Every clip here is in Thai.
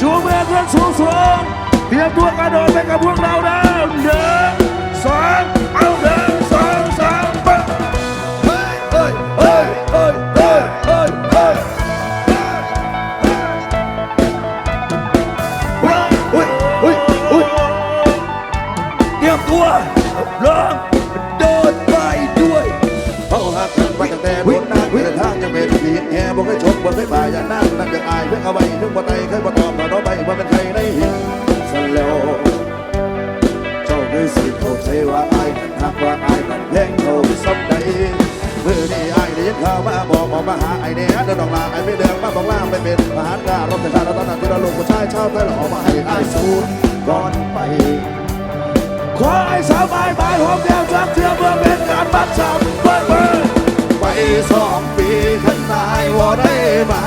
ชูมือขึ้นสูงสูงเตรียมตัวกระโดดไปกับพวกเราแล้วหนึ่สองเอาหนึ่งสองสามไปเฮ้ยเฮ้ยเฮ้ยเฮ้ยเฮ้ยเฮ้ยเฮ้ยเฮ้ยเฮ้ยอุ้ยเตรียมตัวลองเดดไปด้วยเฮ้ยหักกันไปตั้งแต่บนน้ำเดินทางยังเป็นผีแห่บอกให้ชมบนไม่บ่ายอย่านั่งนั่งจะอายเพื่อเอาไว้นึกว่าไตเคยบ่ต คือสิเขาใจว่าอายนั้นหักว่าอายนั้นแพงเขาสมใดมือนี้อายได้ยินข่าวมาบอกออกมาหาไอ้เนี่ยเดินออกลาไอ้ไม่เดินมาบอกล่าไปเป็นทหารกล้ารบแต่ชาติตอนนั้นที่เราลงผู้ชายชาวไทยหล่อมาให้ไอายสู้ก่อนไปขอให้สาวใบายบหอมแก้มจักเทือเพื่อเป็นการบัดจำเปิดเผยไปสองปีขันตายว่าได้มา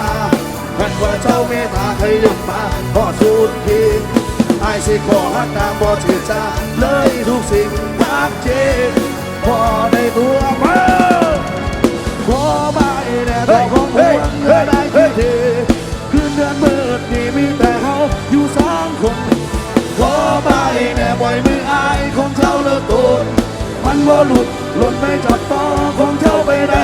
ขันว่าเจ้าเมตตาเคยยุบมาพอสูญทีไอ้ สิขอหักนางบ่ชื่อจาเลยทุกสิ่งทักเจนพอได้ตัวมาขอมาแน่ตัวของห่วงเมื่อได้คืนทีคืนเดือนมืดนี่มีแต่เฮาอยู่สองคนขอมาแน่ปล่อยมืออายของเจ้าเลิกตนมันบ่หลุดหล่นไม่จับต่อของเจ้าไปได้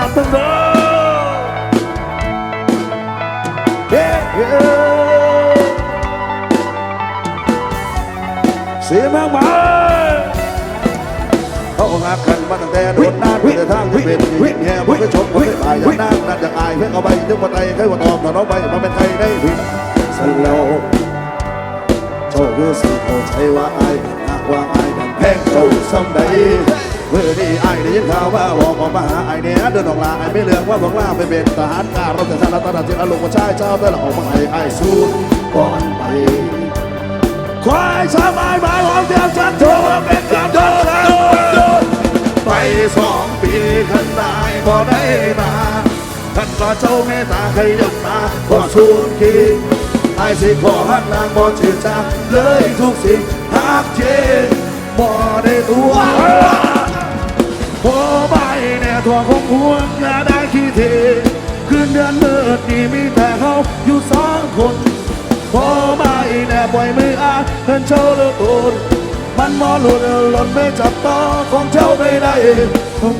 บายจะบาปต้องโดนเฮ้เสียมากมายเขาหักกันมาตั้งแต่โดนน้ำเดินทางที่เป็นวิ่งแห่บ่เคยชกบ่เคยตายอย่างนั้นนั่นอยากอายเพิ่งเอาไปถึงบ่ไตเคยบ่ตอบตอน้องไปมันเป็นใครได้ผิดสันแล้วเจ้าคือสิเขาใจว่าอายหากว่าอายนั้นแพงเจ้าสำใด เมื่อนี้อายได้ยินข่าวว่าบอกออกมาหาอายเนี่ยเดินออกลาอายไม่เลือกว่าบอกล่าไปเป็นทหารการรบแต่ชาติตอนนั้นที่อารมณ์ว่าชายเจ้าแต่ละออกมาให้อายสู้ก่อนไปควายสบายบายหอมเดียวจัดโทรเป็นการโดนโดนโดนไปสองปีขันตายพอได้มาขันก็เจ้าเมตตาเคยยกมาพอชูนคิดอายสิขอหักนางบ่ชื่อจาเลยทุกสิ่งหักเจนบ่ได้ตัว ตัวของห่วงอย่าได้ขี้เทคืนเดือนมืดนี่มีแต่เขาอยู่สองคนโอ้ใบแน่ปล่อยมืออาเห็นเจ้าเลือกตูนมันมอหลุดหล่นไม่จับต่องของเจ้าไม่ได้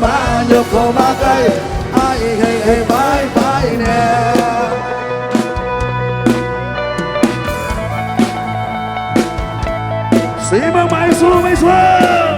มาเยอะเข้ามาใกล้ไอ้ให้ให้บายบายแน่สีเมืองใหม่สู้ไม่สวย